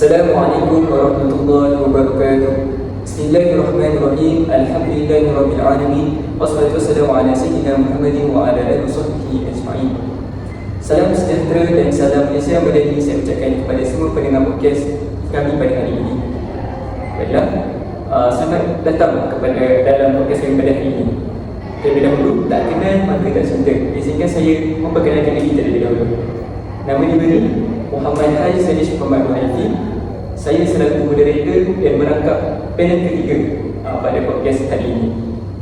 Assalamualaikum warahmatullahi wabarakatuh. Bismillahirrahmanirrahim. Alhamdulillahirabbil alamin Wassalatu wassalamu ala sayyidina Muhammadin wa ala alihi wasahbihi ajma'in. Salam sejahtera dan salam Malaysia berdiri saya ucapkan kepada semua pendengar podcast kami pada hari ini. Baiklah, uh, selamat datang kepada dalam podcast kami pada hari ini. Terlebih dahulu, tak kenal maka tak cinta Izinkan saya memperkenalkan diri terlebih dahulu. Nama diberi Muhammad Haji Sadish Muhammad Muhaifi Saya selaku moderator dan merangkap panel ketiga uh, pada podcast hari ini.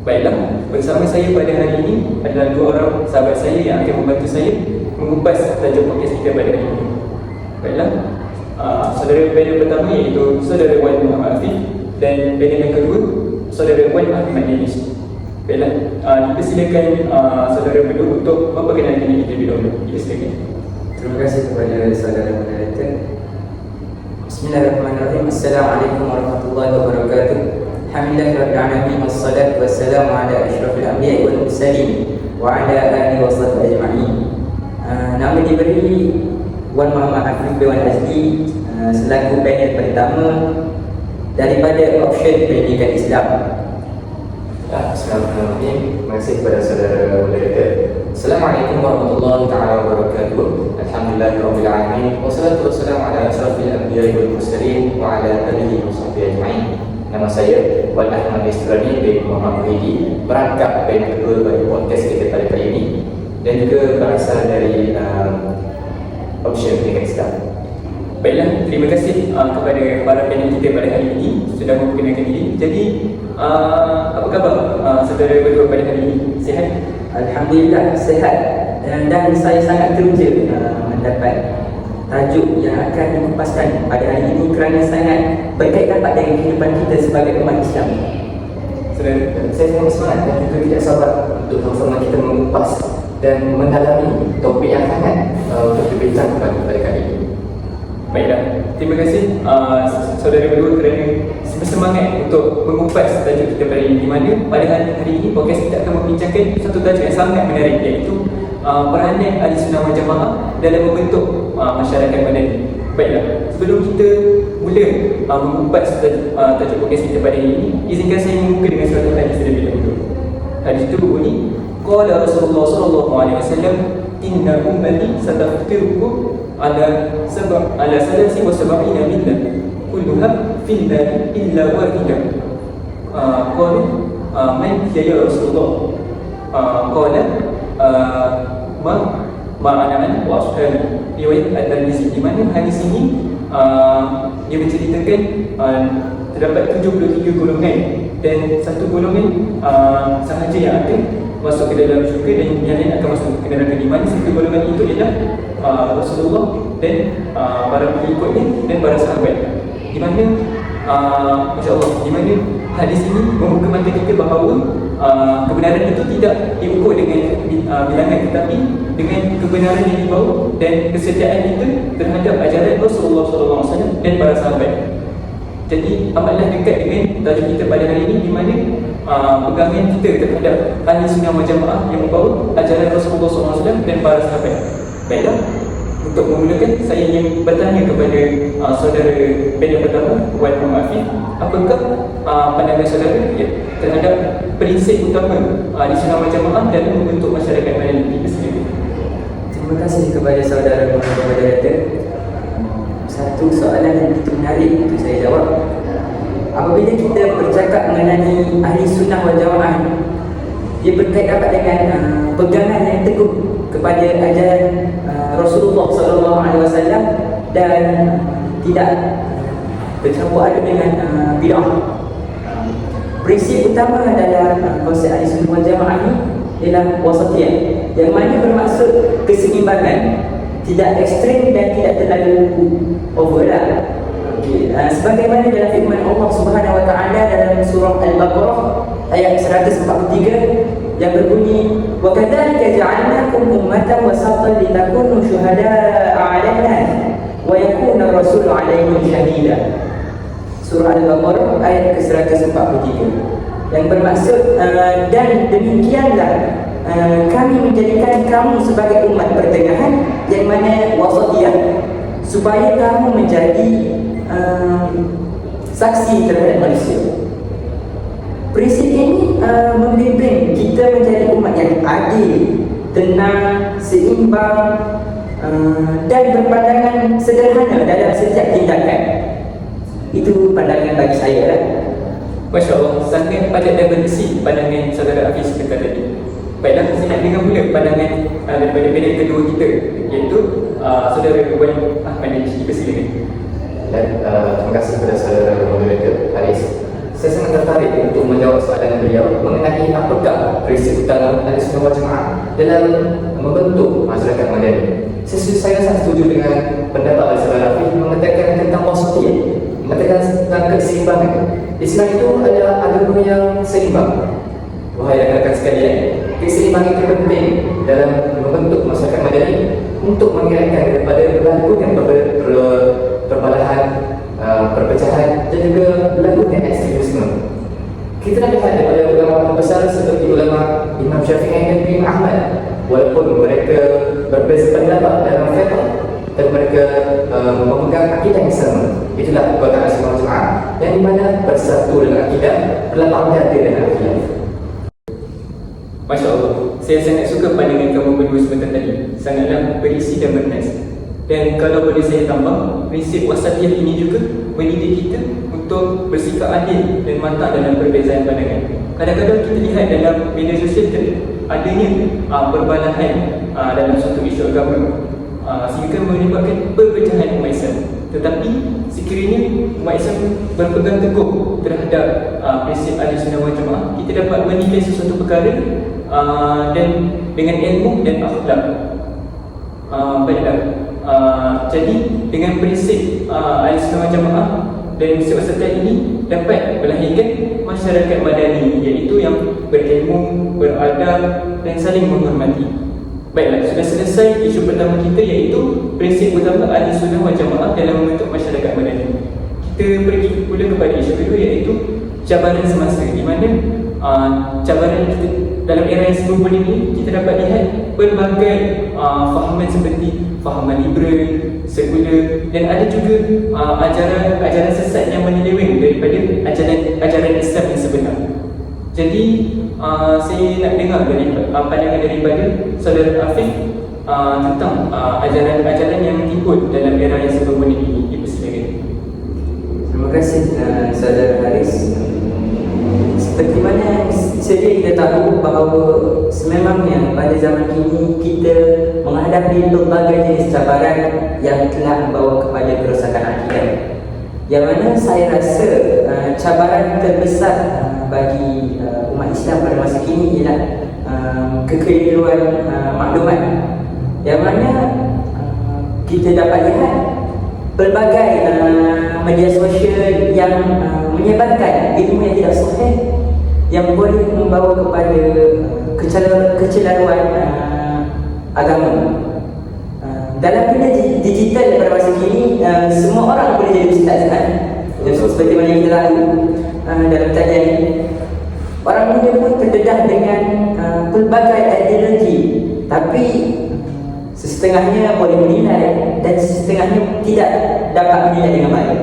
Baiklah, bersama saya pada hari ini adalah dua orang sahabat saya yang akan membantu saya mengupas tajuk podcast kita pada hari ini. Baiklah, uh, saudara panel pertama iaitu saudara Wan Muhammad Afif Dan panel yang kedua, saudara Wan Ahmad Danish Baiklah, uh, kita silakan uh, saudara berdua untuk memperkenalkan diri terlebih dahulu. Kita silakan Terima kasih kepada saudara moderator. Bismillahirrahmanirrahim. Assalamualaikum warahmatullahi wabarakatuh. Alhamdulillahirabbil alamin wassalatu wassalamu ala asyrafil anbiya'i wal mursalin wa ala alihi wa sahbihi ajma'in. Uh, nama diberi Wan Muhammad Afif bin Wan Azli uh, selaku panel pertama daripada option pendidikan Islam. Bismillahirrahmanirrahim. Terima kasih kepada saudara moderator. Assalamualaikum warahmatullahi taala wabarakatuh. Alhamdulillahirabbil alamin. Wassalatu wassalamu ala asyrafil anbiya'i wal mursalin wa ala alihi wa sahbihi ajma'in. Nama saya Wan Ahmad Istrani bin Muhammad Muhyiddin Berangkap panel kedua bagi podcast kita pada kali ini Dan juga berasal dari um, Option Pendidikan Islam Baiklah, terima kasih uh, kepada para panel kita pada hari ini sudah memperkenalkan diri. Jadi, uh, apa khabar uh, saudara berdua pada hari ini? Sihat? Alhamdulillah sehat dan, dan saya sangat teruja uh, mendapat tajuk yang akan dikupaskan pada hari ini kerana sangat berkait rapat dengan kehidupan kita sebagai umat Islam. Saudara? Saya sangat semangat dan juga tidak sabar untuk sama-sama kita mengupas dan mendalami topik yang hangat uh, untuk dibincangkan pada kali ini. Baiklah, terima kasih uh, saudara berdua kerana bersemangat untuk mengupas tajuk kita pada ini di mana pada hari, hari ini podcast kita akan membincangkan satu tajuk yang sangat menarik iaitu uh, peranan ahli sunnah wal jamaah dalam membentuk uh, masyarakat Madani. Baiklah, sebelum kita mula uh, mengupas tajuk, uh, tajuk podcast kita pada ini, izinkan saya membuka dengan suatu hadis terlebih dahulu. Hadis itu berbunyi, Qala Rasulullah sallallahu alaihi wasallam, "Inna ummati sataftiruku ala sab'a ala salasi wa sab'ina millah illa wahidah." Ah, qala uh, man hiya ya Rasulullah? Ah, qala uh, ma ma'ana wa ashabi. Riwayat At-Tirmizi di mana hadis ini uh, dia menceritakan uh, terdapat 73 golongan dan satu golongan uh, sahaja yang akan masuk ke dalam syurga dan yang lain akan masuk ke di mana satu golongan itu ialah Rasulullah dan para pengikutnya dan para sahabat di mana uh, Masya Allah di mana hadis ini membuka mata kita bahawa uh, kebenaran itu tidak diukur dengan uh, bilangan tetapi dengan kebenaran yang dibawa dan kesetiaan kita terhadap ajaran Rasulullah SAW dan para sahabat jadi amatlah dekat dengan tajuk kita pada hari ini di mana uh, pegangan kita terhadap ahli sunnah wal jamaah yang membawa ajaran Rasulullah SAW dan para sahabat. Baiklah, untuk memulakan saya ingin bertanya kepada uh, saudara panel pertama Wan Muhammad Afif, apakah uh, pandangan saudara ya, terhadap prinsip utama uh, ahli sunnah wal jamaah dalam membentuk masyarakat Madani itu sendiri? Terima kasih kepada saudara moderator. Satu soalan yang begitu menarik untuk saya jawab. Apabila kita bercakap mengenai ahli sunnah wal jamaah dia berkait rapat dengan uh, pegangan yang teguh kepada ajaran uh, Rasulullah sallallahu alaihi wasallam dan tidak bercampur aduk dengan uh, bid'ah. Prinsip utama dalam uh, konsep ahli sunnah wal jamaah ini ialah wasatiyah yang mana bermaksud keseimbangan tidak ekstrim dan tidak terlalu over lah. Okay. Uh, sebagaimana dalam firman Allah Subhanahu wa taala dalam surah Al-Baqarah ayat 143 yang berbunyi wa kadzalika ja'alnakum ummatan wasatan litakunu syuhada'a 'alan nas wa yakuna ar-rasulu 'alaikum shahida. Surah Al-Baqarah ayat ke-143 yang bermaksud uh, dan demikianlah uh, kami menjadikan kamu sebagai umat pertengahan yang mana wasatiyah supaya kamu menjadi uh, saksi terhadap manusia. Prinsip ini uh, membimbing kita menjadi umat yang adil, tenang, seimbang uh, dan berpandangan sederhana dalam setiap tindakan. Itu pandangan bagi saya lah. Masya Allah, sangat padat dan berisi pandangan saudara Hafiz kata tadi. Baiklah, saya nak dengar pula pandangan uh, daripada panel kedua kita iaitu uh, saudara Wan Ahmad Najib. Persilakan. Dan uh, terima kasih kepada saudara moderator Haris. Saya sangat tertarik untuk menjawab soalan beliau mengenai apakah prinsip utama sunnah wal jemaah dalam membentuk masyarakat madani. Saya, saya sangat setuju dengan pendapat saudara Rafi mengatakan tentang wasatiyah, mengatakan tentang keseimbangan. Islam itu adalah agama yang seimbang. Wahai rakan-rakan sekalian, keseimbangan itu penting dalam membentuk masyarakat madani untuk mengelakkan daripada berlakunya ber- ber- perbalahan, uh, perpecahan dan juga berlakunya ekstremisme. Kita nak lihat daripada ulama besar seperti ulama Imam Syafi'i dan Imam Ahmad. Walaupun mereka berbeza pendapat dalam fiqh dan mereka uh, memegang akidah yang sama. Itulah perkataan Rasulullah Jemaah yang di mana bersatu dengan akidah berlapang dada dengan akidah. Masya Allah, saya sangat suka pandangan kamu berdua sebentar tadi. Sangatlah berisi dan bernas. Dan kalau boleh saya tambah, prinsip wasatiyah ini juga mendidik kita untuk bersikap adil dan matang dalam perbezaan pandangan. Kadang-kadang kita lihat dalam media sosial ter- adanya uh, perbalahan uh, dalam suatu isu agama uh, sehingga menyebabkan perpecahan umat Islam. Tetapi sekiranya umat Islam berpegang teguh terhadap uh, prinsip ahli sunnah wal jemaah, kita dapat menilai sesuatu perkara uh, dan dengan ilmu dan akhlak. Uh, baiklah. Uh, jadi dengan prinsip uh, ahli sunnah wal jemaah dan prinsip ini dapat melahirkan masyarakat madani iaitu yang berilmu, beradab dan saling menghormati. Baiklah, sudah selesai isu pertama kita iaitu prinsip utama ahli sunnah jamaah dalam membentuk masyarakat madani. Kita pergi pula kepada isu kedua iaitu cabaran semasa di mana uh, cabaran kita dalam era yang sebelum ini kita dapat lihat pelbagai uh, fahaman seperti fahaman liberal, sekular dan ada juga uh, ajaran ajaran sesat yang menyeleweng daripada ajaran ajaran Islam yang sebenar. Jadi uh, saya nak dengar dari uh, pandangan daripada saudara Afiq uh, tentang uh, ajaran-ajaran yang timbul dalam era yang sebelum ini. Terima kasih uh, saudara Haris. Seperti mana sedia kita tahu bahawa sememangnya pada zaman kini kita menghadapi pelbagai jenis cabaran yang telah membawa kepada kerosakan akidah. Yang mana saya rasa uh, cabaran terbesar uh, bagi uh, umat Islam pada masa kini ialah uh, kekeliruan uh, maklumat. Yang mana uh, kita dapat lihat pelbagai uh, media sosial yang uh, menyebarkan ilmu yang tidak sahih yang boleh membawa kepada kecelaruan, uh, agama. Uh, dalam dunia di- digital pada masa kini, uh, semua orang boleh jadi ustaz kan? Jadi, seperti mana yang kita tahu uh, dalam kajian ini. Orang muda pun terdedah dengan uh, pelbagai ideologi Tapi Sesetengahnya boleh menilai dan sesetengahnya tidak dapat menilai dengan baik.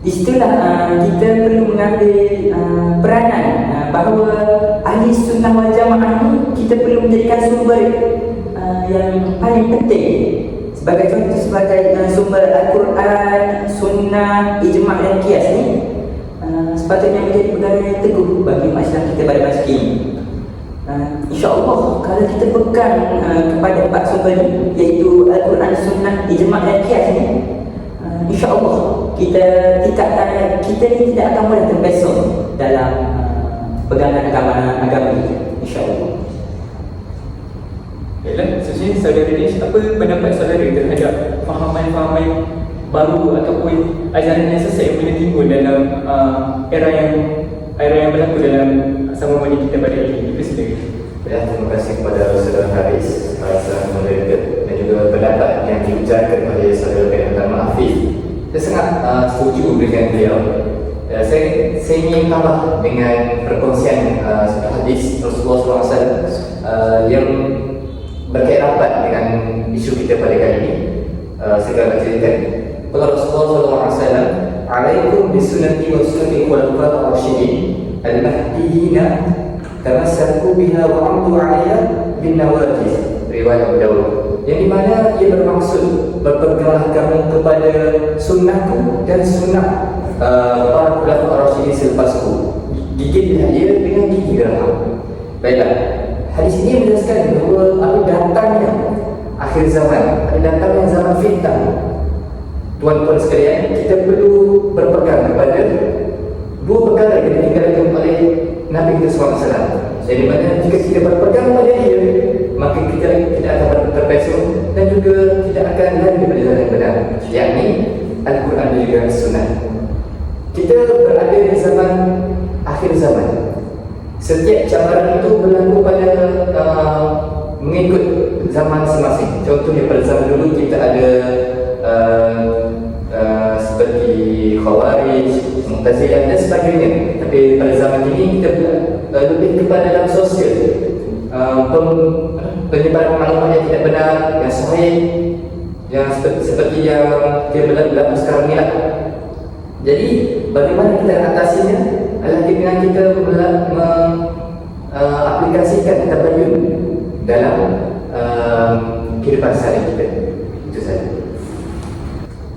Di situlah uh, kita perlu mengambil uh, peranan uh, bahawa ahli sunnah wal jamaah ni kita perlu menjadikan sumber uh, yang paling penting sebagai contoh sebagai uh, sumber Al-Quran, sunnah, ijma' dan kias ni uh, sepatutnya menjadi perkara yang teguh bagi Islam kita pada masa kini. Uh, InsyaAllah kalau kita pegang uh, kepada empat sumber ni iaitu Al-Quran, Sunnah, Ijma' dan Qiyas ni InsyaAllah kita tidak akan, kita ni tidak akan boleh terpesong dalam uh, pegangan agama agama kita InsyaAllah Baiklah, seterusnya saudara Dish, apa pendapat saudara terhadap fahaman-fahaman baru ataupun ajaran yang sesat yang boleh timbul dalam uh, era yang era yang berlaku dalam sama mani kita pada hari ini? Persilakan. Ya, terima kasih kepada saudara Haris, uh, saudara moderator dan juga pendapat yang diucapkan oleh saudara Penantan Mahfiz. Saya sangat uh, setuju dengan beliau. Uh, saya, saya ingin tambah dengan perkongsian uh, hadis Rasulullah SAW uh, yang berkait rapat dengan isu kita pada kali ini. Uh, saya akan ceritakan. Qala Rasulullah wasallam, "Alaikum bisunnati wa sunnati khulafa'i ar-rasyidin al-mahdiyyin tamassaku biha wa 'amdu 'alayha bin nawajiz." Riwayat Abu Dawud. Yang di mana ia bermaksud berpeganglah kamu kepada sunnahku dan sunnah uh, para khulafa'i ar-rasyidin selepasku. Gigitlah ia dengan gigi geraham. Baiklah. Hadis ini menjelaskan bahawa apa datangnya akhir zaman, ada datangnya zaman fitnah. Tuan-tuan sekalian, kita perlu berpegang kepada dua perkara yang ditinggalkan oleh Nabi kita SAW. Jadi mana jika kita berpegang pada dia, maka kita tidak akan terpesong dan juga tidak akan lari daripada jalan yang benar. Yakni Al-Quran dan juga Sunnah. Kita berada di zaman akhir zaman. Setiap cabaran itu berlaku pada uh, mengikut zaman masing-masing. Contohnya pada zaman dulu kita ada uh, uh, seperti Khawarij, Mu'tazilah dan sebagainya. Tapi pada zaman ini kita uh, lebih kepada dalam sosial. Uh, penyebaran maklumat yang tidak benar, yang sahih, yang seperti, seperti yang dia berlaku sekarang ini lah. Jadi bagaimana kita atasinya adalah dengan kita mengaplikasikan uh, tabayun dalam uh, kehidupan sehari kita. Itu saja.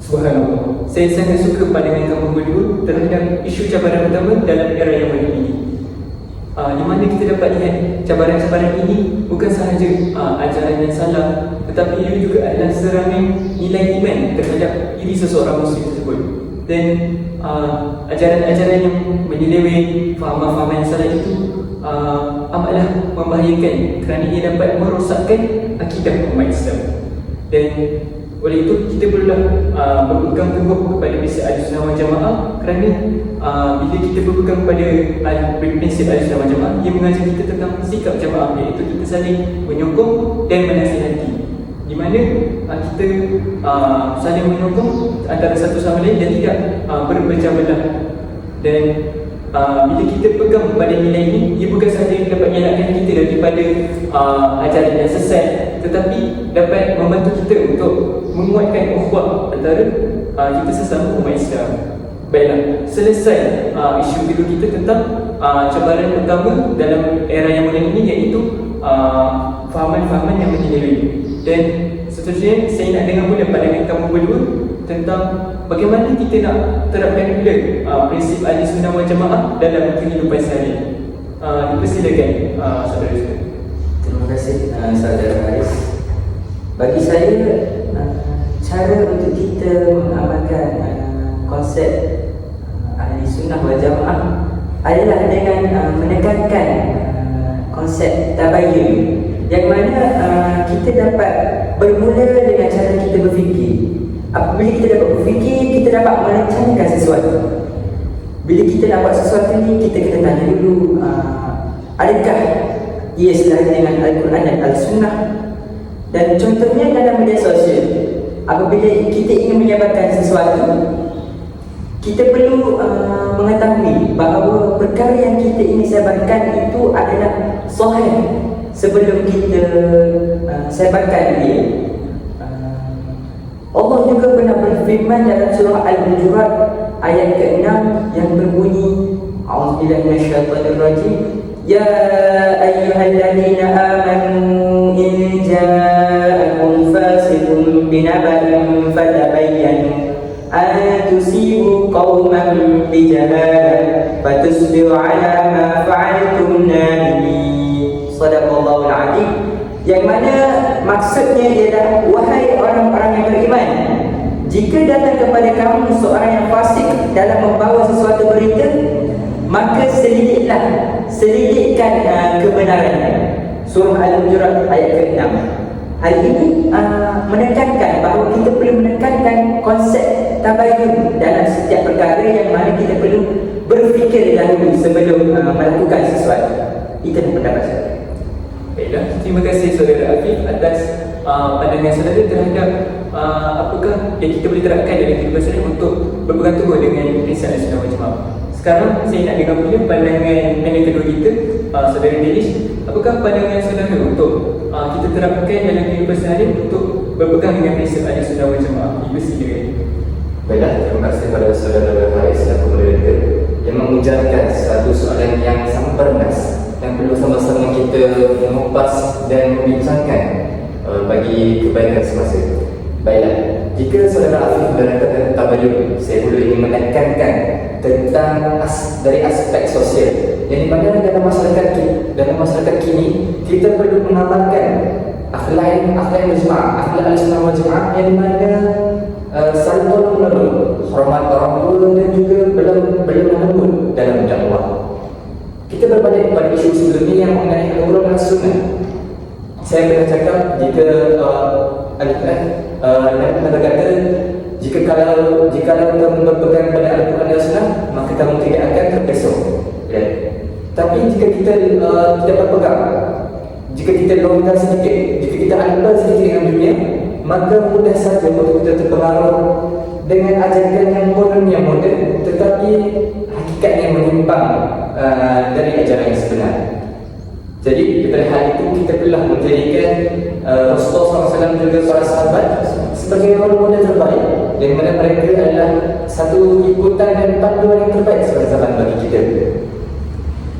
Subhanallah. Saya sangat suka pandangan kamu berdua terhadap isu cabaran pertama dalam era yang baru ini. Uh, di mana kita dapat lihat cabaran-cabaran ini bukan sahaja uh, ajaran yang salah tetapi ia juga adalah serangan nilai iman terhadap diri seseorang muslim tersebut. Dan uh, ajaran-ajaran yang menyeleweng fahaman-fahaman yang salah itu uh, amatlah membahayakan kerana ia dapat merosakkan akidah umat Islam. Dan oleh itu kita perlulah uh, berpegang teguh kepada prinsip Ahlussunnah wal Jamaah kerana uh, bila kita berpegang kepada prinsip Ahlussunnah wal Jamaah ia mengajar kita tentang sikap jamaah iaitu kita saling menyokong dan menasihati. Di mana uh, kita uh, saling menyokong antara satu sama lain dan tidak uh, berpecah belah. Dan uh, bila kita pegang pada nilai ini ia bukan sahaja dapat menyelamatkan kita daripada uh, ajaran yang sesat tetapi dapat membantu kita untuk menguatkan ukhuwah antara uh, kita sesama umat Islam Baiklah, selesai uh, isu kedua kita tentang uh, cabaran pertama dalam era yang moden ini iaitu uh, fahaman-fahaman yang menyeleweng dan seterusnya saya nak dengar pula pandangan kamu berdua tentang bagaimana kita nak terapkan pula uh, prinsip ahli sunnah wal jamaah dalam kehidupan sehari. Uh, dipersilakan uh, saudara-saudara. Terima kasih uh, saudara Haris. Bagi saya uh, cara untuk kita mengamalkan uh, konsep uh, ahli sunnah wal jamaah adalah dengan uh, menekankan uh, konsep tabayyun yang mana uh, kita dapat bermula dengan cara kita berfikir. Apabila kita dapat berfikir, kita dapat merencanakan sesuatu. Bila kita nak buat sesuatu ni, kita kena tanya dulu uh, adakah ia selaras dengan Al-Quran dan Al-Sunnah? Dan contohnya dalam media sosial apabila kita ingin menyebarkan sesuatu kita perlu uh, mengetahui bahawa perkara yang kita ingin sebarkan itu adalah sahih sebelum kita uh, sebarkan uh, Allah juga pernah berfirman dalam surah Al-Hujurat ayat ke-6 yang berbunyi A'udzubillahi minasyaitonir rajim Ya ayyuhalladzina amanu in ja'akum fasiqun binaba'in fatabayyanu an tusibu qauman bijahalah fatusbihu ala ma fa'altum nadimin Sadaqallahul azim. Yang mana maksudnya ialah wahai orang-orang yang beriman jika datang kepada kamu seorang yang fasik dalam membawa sesuatu berita maka selidiklah selidikkan uh, kebenarannya surah al-hujurat ayat ke-6 hari ini uh, menekankan bahawa kita perlu menekankan konsep tabayyun dalam setiap perkara yang mana kita perlu berfikir dahulu sebelum uh, melakukan sesuatu. Itu pendapat saya. Baiklah, terima kasih saudara Afif atas uh, pandangan saudara terhadap uh, apakah yang kita boleh terapkan dalam kehidupan sehari untuk berpegang teguh dengan prinsip Al-Sunnah wal Jamaah. Sekarang saya nak dengar pula pandangan pandangan kedua kita, uh, saudara Delish. Apakah pandangan saudara untuk uh, kita terapkan dalam kehidupan sehari untuk berpegang dengan prinsip Al-Sunnah wal Jamaah? Ibu silakan. Baiklah, terima kasih kepada saudara Haris dan moderator yang mengujarkan satu soalan yang sangat bernas yang perlu sama-sama kita mengupas dan membincangkan uh, bagi kebaikan semasa. Baiklah, jika saudara Afif menerangkan tabayun, saya perlu ingin menekankan tentang as, dari aspek sosial yang di mana dalam masyarakat ki- dalam masyarakat kini kita perlu mengamalkan akhlak akhlak berjemaah, akhlak al-sunnah wal jemaah yang di mana uh, saling tolong menolong, hormat orang tua dan juga belum belum menembun dalam dakwah. Kita berbalik kepada isu sebelum ini yang mengenai al-Quran dan Sunnah. Saya pernah cakap jika uh, Al-Quran uh, Nabi pernah berkata jika kalau jika kamu berpegang pada Al-Quran dan Sunnah maka kamu tidak akan terpesong. Ya. Tapi jika kita uh, tidak berpegang jika kita longgar sedikit, jika kita alpa sedikit dengan dunia, maka mudah saja untuk kita terpengaruh dengan ajaran yang moden yang moden, tetapi hakikatnya menyimpang uh, dari ajaran yang sebenar. Jadi daripada hal itu kita perlu menjadikan uh, Rasulullah SAW juga para sahabat sebagai role model terbaik yang mana mereka adalah satu ikutan dan panduan yang terbaik sebagai zaman bagi kita.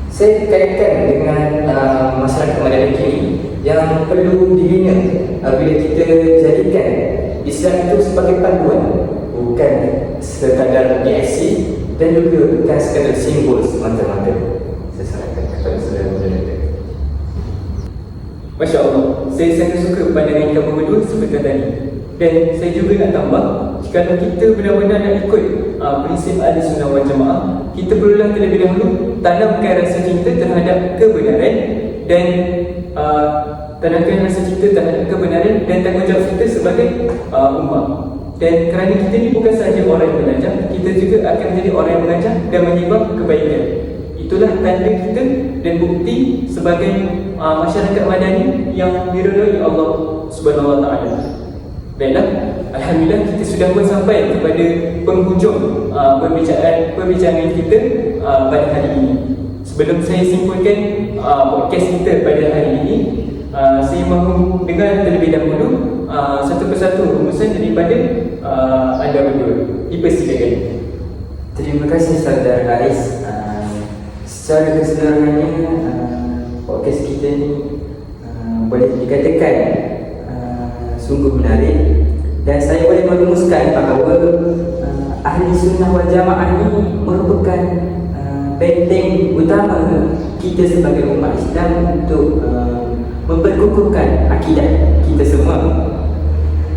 Saya kaitkan dengan uh, masyarakat modern kini yang perlu dibina uh, bila kita jadikan Islam itu sebagai panduan bukan sekadar PSC dan juga bukan sekadar simbol semata-mata. Saya sarankan kepada saudara moderator. Masya Allah, saya sangat suka pandangan kamu berdua seperti tadi. Dan saya juga nak tambah Jika kita benar-benar nak ikut uh, prinsip ahli sunnah wal jamaah Kita perlulah terlebih dahulu tanamkan rasa cinta terhadap kebenaran Dan uh, tanamkan rasa cinta terhadap kebenaran Dan tanggungjawab kita sebagai uh, umat Dan kerana kita ni bukan sahaja orang yang belajar Kita juga akan menjadi orang yang mengajar dan menyebar kebaikan Itulah tanda kita dan bukti sebagai uh, masyarakat madani yang diridhai Allah Subhanahu Wa Taala. Baiklah, alhamdulillah kita sudah pun sampai kepada penghujung uh, perbincangan perbincangan kita uh, pada hari ini. Sebelum saya simpulkan uh, podcast kita pada hari ini, uh, saya mahu dengar terlebih dahulu uh, satu persatu rumusan daripada uh, anda berdua. Dipersilakan. Terima kasih saudara Haris. Secara keseluruhannya uh, podcast kita ni uh, boleh dikatakan uh, sungguh menarik dan saya boleh merumuskan bahawa uh, ahli sunnah wal jamaah ini merupakan uh, benteng utama kita sebagai umat Islam untuk uh, memperkukuhkan akidah kita semua.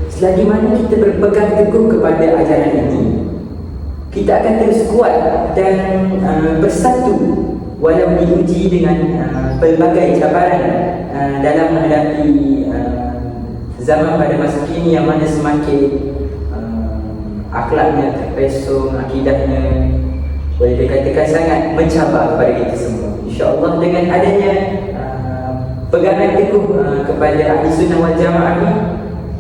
Selagi mana kita berpegang teguh kepada ajaran ini, kita akan terus kuat dan uh, bersatu walau diuji dengan uh, pelbagai cabaran uh, dalam menghadapi uh, zaman pada masa kini yang mana semakin uh, akhlaknya terpesong, akidahnya boleh dikatakan sangat mencabar kepada kita semua. InsyaAllah dengan adanya uh, pegangan teguh uh, kepada ahli sunnah wal jamaah ini,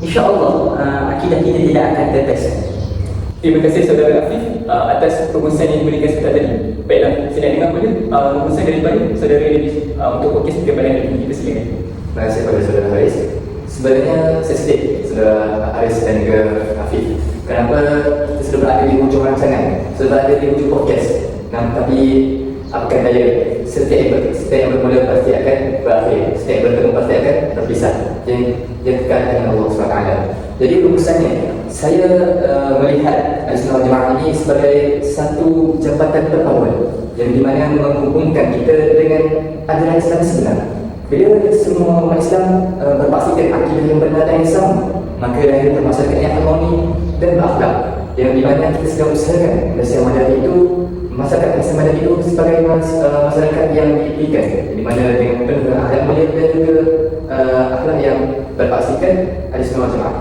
insyaAllah uh, akidah kita tidak akan terpesong. Terima kasih saudara Afif uh, atas rumusan yang diberikan sebentar tadi. Baiklah, saya nak dengar pula uh, rumusan daripada saudara Edis uh, untuk podcast kita pada hari ini. Kita silakan. Terima kasih kepada saudara Haris. Sebenarnya saya sedih saudara Haris dan juga Hafiz. Kenapa kita sudah berada di hujung rancangan, sudah berada di hujung podcast. Namun tapi akan daya setiap yang, bermula pasti akan berakhir, setiap yang bertemu pasti akan berpisah. Yang yang kekal dengan Allah SWT. Jadi rumusannya, saya uh, melihat Al-Sunnah Jemaah ini sebagai satu jabatan terawal yang di mana menghubungkan kita dengan ajaran Islam sebenar. Bila semua umat Islam uh, berpaksikan akidah yang benar dan yang sama, maka lahir masyarakat yang harmoni dan berakhlak. Yang di mana kita sedang usahakan Malaysia Madani itu masyarakat Malaysia Madani itu sebagai mas, uh, masyarakat yang diimpikan di mana dengan penuh akhlak mulia dan juga uh, akhlak yang berpaksikan ada semua jemaah.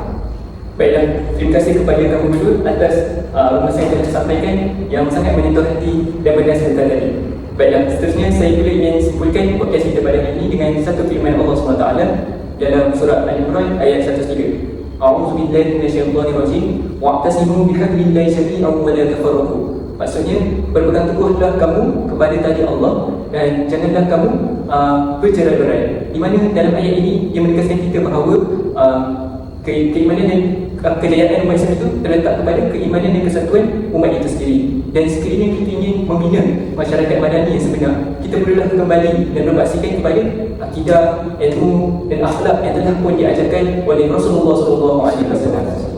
Baiklah, terima kasih kepada kamu berdua atas uh, rumusan yang telah disampaikan yang sangat menyentuh hati dan sebentar tadi. Baiklah, seterusnya saya pula ingin simpulkan podcast kita pada hari ini dengan satu firman Allah SWT dalam surah Al-Imran ayat 103. A'udzu billahi minasyaitonir rajim wa'tasimu bihablillahi jami'an wa la tafarraqu. Maksudnya berpegang teguhlah kamu kepada tali Allah dan janganlah kamu uh, bercerai-berai. Di mana dalam ayat ini ia menegaskan kita bahawa uh, ke, keimanan dan uh, kejayaan umat Islam itu terletak kepada keimanan dan kesatuan umat itu sendiri. Dan sekiranya kita ingin membina masyarakat madani yang sebenar, kita perlulah kembali dan berbaksikan kepada akidah, ilmu dan akhlak yang telah pun diajarkan oleh Rasulullah SAW.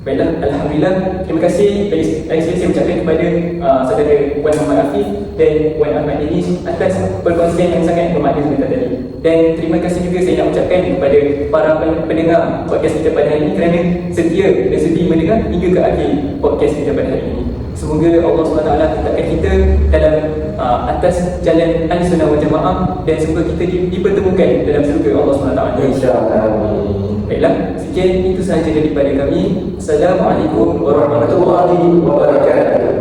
Baiklah, Alhamdulillah. Terima kasih. Lagi sekali saya ucapkan kepada uh, Saudara Wan Muhammad Afif Dan Wan Ahmad Dinish Atas perkongsian yang sangat bermakna sebentar tadi. Dan terima kasih juga saya nak ucapkan Kepada para pen- pendengar Podcast kita pada hari ini Kerana setia dan sudi mendengar Hingga ke akhir podcast kita pada hari ini. Semoga Allah SWT tetapkan kita dalam uh, atas jalan Al-Sunnah wal Jamaah dan semoga kita di, dipertemukan dalam surga Allah SWT. InsyaAllah Baiklah, sekian itu sahaja daripada kami. Assalamualaikum warahmatullahi wabarakatuh